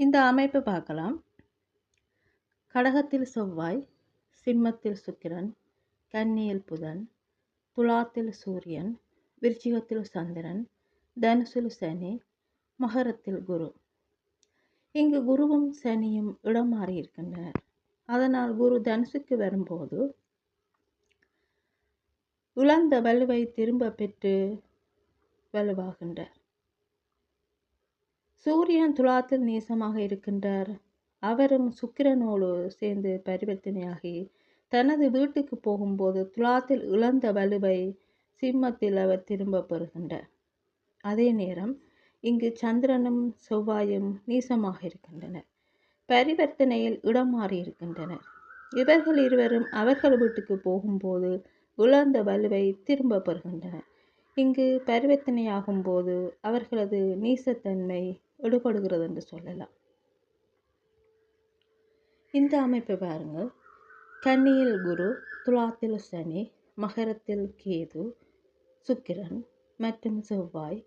இந்த அமைப்பு பார்க்கலாம். கடகத்தில் செவ்வாய் சிம்மத்தில் சுக்கிரன் கன்னியில் புதன் துலாத்தில் சூரியன் விருச்சிகத்தில் சந்திரன் தனுசில் சனி மகரத்தில் குரு. இங்கு குருவும் சனியும் இடம் மாறி இருக்கின்றனர். அதனால் குரு தனுசுக்கு வரும்போது இழந்த வலுவை திரும்ப பெற்று வலுவாகின்றார். சூரியன் துலாத்தில் நேசமாக இருக்கின்றார். அவரும் சுக்கிரனோடு சேர்ந்து பரிவர்த்தனையாகி தனது வீட்டுக்கு போகும்போது துலாத்தில் இழந்த வலுவை சிம்மத்தில் அவர் திரும்ப பெறுகின்றார். அதே நேரம் இங்கு சந்திரனும் செவ்வாயும் நீசமாக இருக்கின்றனர். பரிவர்த்தனையில் இடம் மாறி இருக்கின்றனர். இவர்கள் இருவரும் அவர்கள் வீட்டுக்கு போகும்போது உலர்ந்த வலுவை திரும்ப பெறுகின்றனர். இங்கு பரிவர்த்தனையாகும் போது அவர்களது நீசத்தன்மை எடுபடுகிறது என்று சொல்லலாம். இந்த அமைப்பை பாருங்கள் கன்னியில் குரு துலாத்தில் சனி மகரத்தில் கேது சுக்கிரன் மற்றும் செவ்வாய்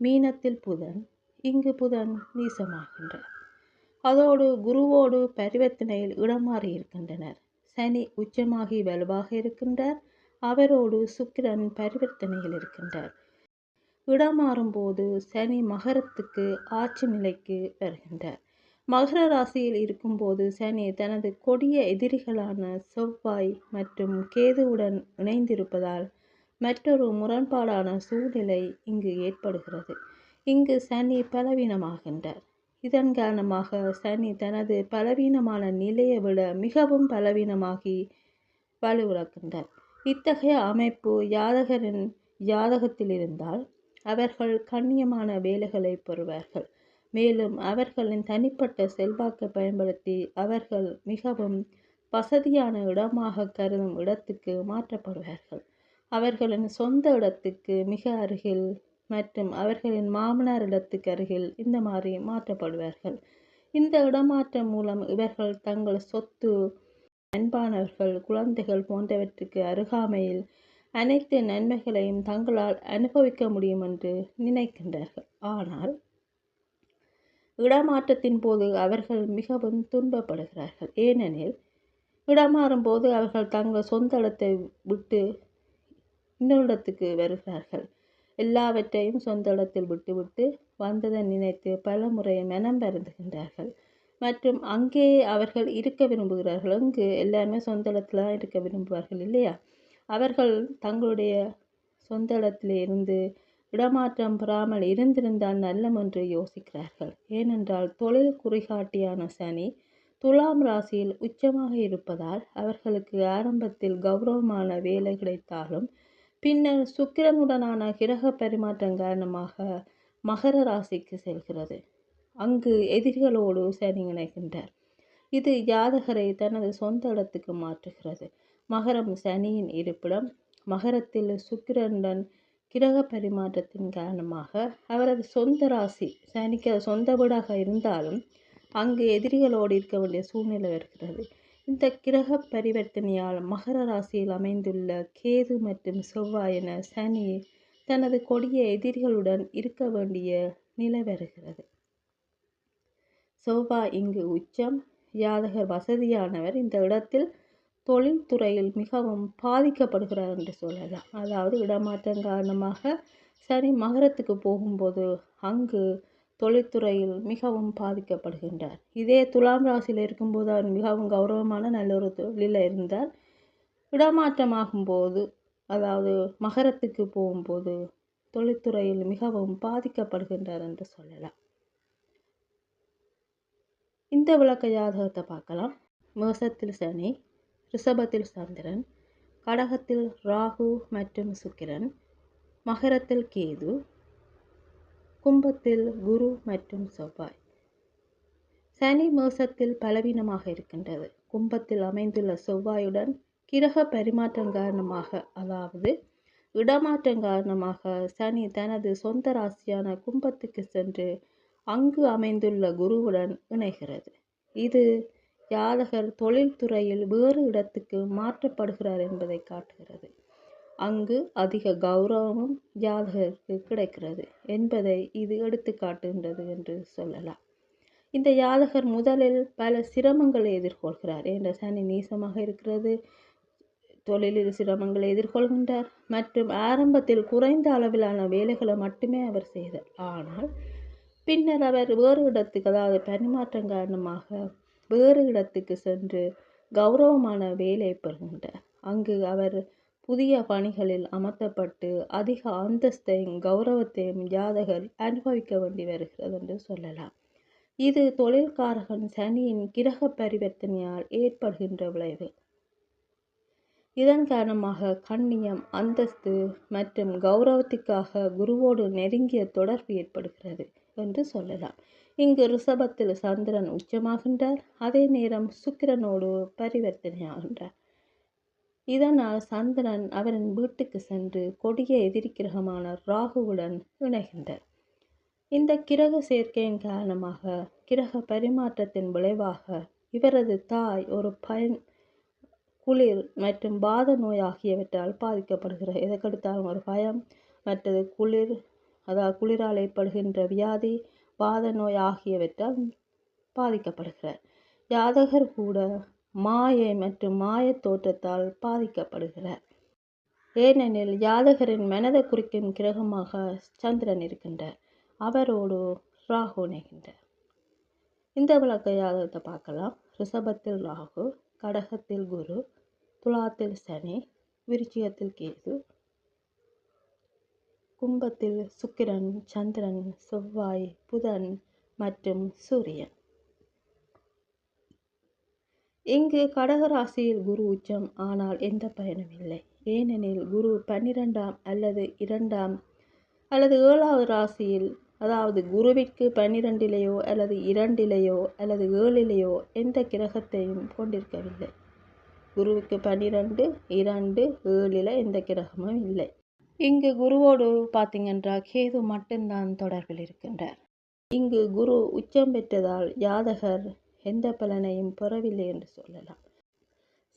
மீனத்தில் புதன் இங்கு புதன் நீசமாகின்றார் அதோடு குருவோடு பரிவர்த்தனையில் இடம் மாறி இருக்கின்றனர். சனி உச்சமாகி வலுவாக இருக்கின்றார். அவரோடு சுக்கிரன் பரிவர்த்தனையில் இருக்கின்றார். இடம் மாறும்போது சனி மகரத்துக்கு ஆட்சி நிலைக்கு வருகின்றார். மகர ராசியில் இருக்கும்போது சனி தனது கொடிய எதிரிகளான செவ்வாய் மற்றும் கேதுவுடன் இணைந்திருப்பதால் மற்றொரு முரண்பாடான சூழ்நிலை இங்கு ஏற்படுகிறது. இங்கு சனி பலவீனமாகின்றார். இதன் காரணமாக சனி தனது பலவீனமான நிலையை விட மிகவும் பலவீனமாகி வலுவிழக்கின்றார். இத்தகைய அமைப்பு யாதகரின் யாதகத்தில் இருந்தால் அவர்கள் கண்ணியமான வேலைகளை பெறுவார்கள். மேலும் அவர்களின் தனிப்பட்ட செல்வாக்கை பயன்படுத்தி அவர்கள் மிகவும் வசதியான இடமாக கருதும் இடத்துக்கு மாற்றப்படுவார்கள். அவர்களின் சொந்த இடத்துக்கு மிக அருகில் மற்றும் அவர்களின் மாமனார் இடத்துக்கு அருகில் இந்த மாதிரி மாற்றப்படுவார்கள். இந்த இடமாற்றம் மூலம் இவர்கள் தங்கள் சொத்து அன்பானவர்கள் குழந்தைகள் போன்றவற்றுக்கு அருகாமையில் அனைத்து நன்மைகளையும் தங்களால் அனுபவிக்க முடியும் என்று நினைக்கின்றார்கள். ஆனால் இடமாற்றத்தின் போது அவர்கள் மிகவும் துன்பப்படுகிறார்கள். ஏனெனில் இடமாறும் போது அவர்கள் தங்கள் சொந்த இடத்தை விட்டு இன்னொரு இடத்துக்கு வருகிறார்கள். எல்லாவற்றையும் சொந்த இடத்தில் விட்டுவிட்டு வந்ததை நினைத்து பல முறை மனம் பருந்துகின்றார்கள் மற்றும் அங்கே அவர்கள் இருக்க விரும்புகிறார்கள். அங்கு எல்லாருமே சொந்த இடத்துல தான் இருக்க விரும்புவார்கள் இல்லையா? அவர்கள் தங்களுடைய சொந்த இடத்துல இருந்து இடமாற்றம் பெறாமல் இருந்திருந்தால் நல்லம் என்று யோசிக்கிறார்கள். ஏனென்றால் தொழில் குறிகாட்டியான சனி துலாம் ராசியில் உச்சமாக இருப்பதால் அவர்களுக்கு ஆரம்பத்தில் கௌரவமான வேலை கிடைத்தாலும் பின்னர் சுக்கிரனுடனான கிரக பரிமாற்றம் காரணமாக மகர ராசிக்கு செல்கிறது. அங்கு எதிரிகளோடு சனி இணைகின்றார். இது ஜாதகரை தனது சொந்த இடத்துக்கு மாற்றுகிறது. மகரம் சனியின் இருப்பிடம் மகரத்தில் சுக்கிரனுடன் கிரக பரிமாற்றத்தின் காரணமாக அவரது சொந்த ராசி சனிக்கு சொந்த வீடாக இருந்தாலும் அங்கு எதிரிகளோடு இருக்க வேண்டிய சூழ்நிலை இருக்கிறது இந்த கிரக பரிவர்த்தனையால் மகர ராசியில் அமைந்துள்ள கேது மற்றும் செவ்வாய் என சனி தனது கொடிய எதிரிகளுடன் இருக்க வேண்டிய நிலை வருகிறது. செவ்வாய் இங்கு உச்சம் யாதகர் வசதியானவர். இந்த இடத்தில் தொழில்துறையில் மிகவும் பாதிக்கப்படுகிறார் என்று சொல்லலாம். அதாவது இடமாற்றம் காரணமாக சனி மகரத்துக்கு போகும்போது அங்கு தொழில்துறையில் மிகவும் பாதிக்கப்படுகின்றார். இதே துலாம் ராசியில் இருக்கும்போது அவர் மிகவும் கௌரவமான நல்ல ஒரு தொழிலில் இருந்தார். இடமாற்றமாகும்போது அதாவது மகரத்துக்கு போகும்போது தொழில்துறையில் மிகவும் பாதிக்கப்படுகின்றார் என்று சொல்லலாம். இந்த விளக்க ஜாதகத்தை பார்க்கலாம். மேசத்தில் சனி ரிஷபத்தில் சந்திரன் கடகத்தில் ராகு மற்றும் சுக்கிரன் மகரத்தில் கேது கும்பத்தில் குரு மற்றும் செவ்வாய். சனி மேசத்தில் பலவீனமாக இருக்கின்றது. கும்பத்தில் அமைந்துள்ள செவ்வாயுடன் கிரக பரிமாற்றம் காரணமாக அதாவது இடமாற்றம் காரணமாக சனி தனது சொந்த ராசியான கும்பத்துக்கு சென்று அங்கு அமைந்துள்ள குருவுடன் இணைகிறது. இது ஜாதகர் தொழில்துறையில் வேறு இடத்துக்கு மாற்றப்படுகிறார் என்பதை காட்டுகிறது. அங்கு அதிக கௌரவமும் ஜாதகருக்கு கிடைக்கிறது என்பதை இது எடுத்து காட்டுகின்றது என்று சொல்லலாம். இந்த ஜாதகர் முதலில் பல சிரமங்களை எதிர்கொள்கிறார். என்ற சனி நீசமாக இருக்கிறது தொழிலில் சிரமங்களை எதிர்கொள்கின்றார் மற்றும் ஆரம்பத்தில் குறைந்த அளவிலான வேலைகளை மட்டுமே அவர் செய்தார். ஆனால் பின்னர் அவர் வேறு இடத்துக்கு அதாவது பரிமாற்றம் காரணமாக வேறு இடத்துக்கு சென்று கௌரவமான வேலை பெறுகின்றார். அங்கு அவர் புதிய பணிகளில் அமர்த்தப்பட்டு அதிக அந்தஸ்தையும் கௌரவத்தையும் ஜாதகர் அனுபவிக்க வேண்டி வருகிறது என்று சொல்லலாம். இது தொழில்காரகன் சனியின் கிரக பரிவர்த்தனையால் ஏற்படுகின்ற விளைவு. இதன் காரணமாக கண்ணியம் அந்தஸ்து மற்றும் கௌரவத்துக்காக குருவோடு நெருங்கிய தொடர்பு ஏற்படுகிறது என்று சொல்லலாம். இங்கு ரிஷபத்தில் சந்திரன் உச்சமாகின்றார். அதே நேரம் சுக்கிரனோடு பரிவர்த்தனையாகின்றார். இதனால் சந்திரன் அவரின் வீட்டுக்கு சென்று கொடிய எதிர்கிரகமான ராகுவுடன் இணைகின்றார். இந்த கிரக சேர்க்கையின் காரணமாக கிரக பரிமாற்றத்தின் விளைவாக இவரது தாய் ஒரு பயன் குளிர் மற்றும் பாத நோய் ஆகியவற்றால் பாதிக்கப்படுகிறார் எதற்கெடுத்தாலும் ஒரு பயம் மற்றது குளிர் அதாவது குளிரால் ஏற்படுகின்ற வியாதி பாத நோய் ஆகியவற்றால் பாதிக்கப்படுகிறார். ஜாதகர் கூட மாயை மற்றும் மாயத் தோற்றத்தால் பாதிக்கப்படுகிறார். ஏனெனில் ஜாதகரின் மனதை குறிக்கும் கிரகமாக சந்திரன் இருக்கின்றார். அவரோடு ராகு இணைகின்றார். இந்த விளக்க ஜாதகத்தை பார்க்கலாம். ரிஷபத்தில் ராகு கடகத்தில் குரு துலாத்தில் சனி விருச்சிகத்தில் கேது கும்பத்தில் சுக்கிரன் சந்திரன் செவ்வாய் புதன் மற்றும் சூரியன். இங்கு கடகராசியில் குரு உச்சம் ஆனால் எந்த பயனும் இல்லை. ஏனெனில் குரு பன்னிரெண்டாம் அல்லது இரண்டாம் அல்லது ஏழாவது ராசியில் அதாவது குருவிற்கு பன்னிரெண்டிலேயோ அல்லது இரண்டிலேயோ அல்லது ஏழிலேயோ எந்த கிரகத்தையும் கொண்டிருக்கவில்லை. குருவுக்கு பன்னிரெண்டு இரண்டு ஏழில் எந்த கிரகமும் இல்லை. இங்கு குருவோடு பார்த்தீங்கன்றா கேது மட்டும்தான் தொடர்பில் இருக்கின்றார். இங்கு குரு உச்சம் பெற்றதால் ஜாதகர் எந்த பலனையும் பெறவில்லை என்று சொல்லலாம்.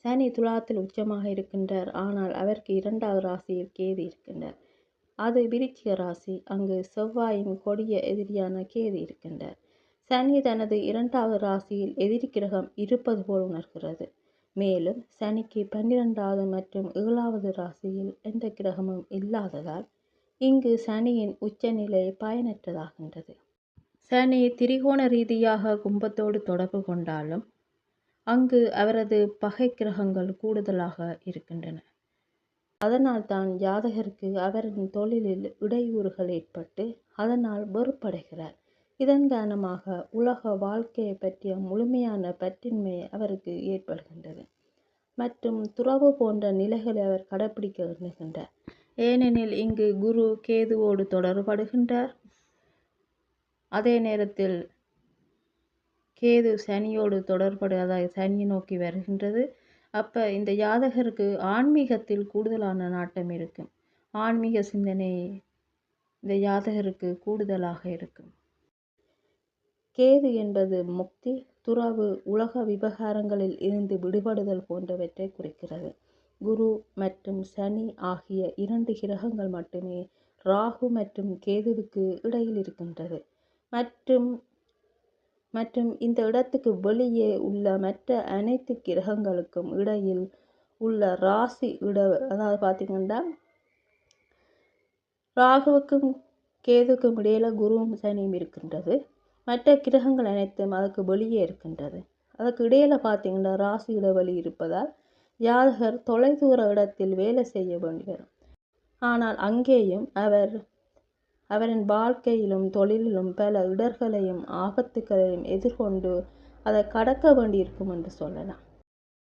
சனி துலாத்தில் உச்சமாக இருக்கின்றார். ஆனால் அவருக்கு இரண்டாவது ராசியில் கேது இருக்கின்றார். அது விருச்சிக ராசி. அங்கு செவ்வாயின் கொடிய எதிரியான கேது இருக்கின்றார். சனி தனது இரண்டாவது ராசியில் எதிரி கிரகம் இருப்பது போல் உணர்கிறது. மேலும் சனிக்கு பன்னிரெண்டாவது மற்றும் ஏழாவது ராசியில் எந்த கிரகமும் இல்லாததால் இங்கு சனியின் உச்சநிலை பயனற்றதாகின்றது. சனி திரிகோண ரீதியாக கும்பத்தோடு தொடர்பு கொண்டாலும் அங்கு அவரது பகை கிரகங்கள் கூடுதலாக இருக்கின்றன. அதனால்தான் ஜாதகருக்கு அவரின் தொழிலில் இடையூறுகள் ஏற்பட்டு அதனால் வெறுப்படைகிறார். இதன் காரணமாக உலக வாழ்க்கையை பற்றிய முழுமையான பற்றின்மை அவருக்கு ஏற்படுகின்றது. மற்றும் துறவு போன்ற நிலைகளை அவர் கடைப்பிடிக்க எண்ணுகின்றார் ஏனெனில் இங்கு குரு கேதுவோடு தொடர்படுகின்றார் அதே நேரத்தில் கேது சனியோடு தொடர்படுவதாக சனி சனியை நோக்கி வருகின்றது. அப்போ இந்த ஜாதகருக்கு ஆன்மீகத்தில் கூடுதலான நாட்டம் இருக்கும். ஆன்மீக சிந்தனை இந்த ஜாதகருக்கு கூடுதலாக இருக்கும். கேது என்பது முக்தி துறவு உலக விவகாரங்களில் இருந்து விடுபடுதல் போன்றவற்றை குறிக்கிறது. குரு மற்றும் சனி ஆகிய இரண்டு கிரகங்கள் மட்டுமே ராகு மற்றும் கேதுவுக்கு இடையில் இருக்கின்றது. மற்றும் மற்றும் இந்த இடத்துக்கு வெளியே உள்ள மற்ற அனைத்து கிரகங்களுக்கும் இடையில் உள்ள ராசி இட அதாவது பார்த்திங்கன்னா ராகுவுக்கும் கேதுக்கும் இடையில குருவும் சனியும் இருக்கின்றது. மற்ற கிரகங்கள் அனைத்தும் அதுக்கு வெளியே இருக்கின்றது. அதுக்கு இடையில பார்த்தீங்கன்னா ராசி இடைவெளி இருப்பதால் ஜாதகர் தொலைதூர இடத்தில் வேலை செய்ய வேண்டி வரும் ஆனால் அங்கேயும் அவர் அவரின் வாழ்க்கையிலும் தொழிலிலும் பல இடர்களையும் ஆபத்துக்களையும் எதிர்கொண்டு அதை கடக்க வேண்டியிருக்கும் என்று சொல்லலாம்.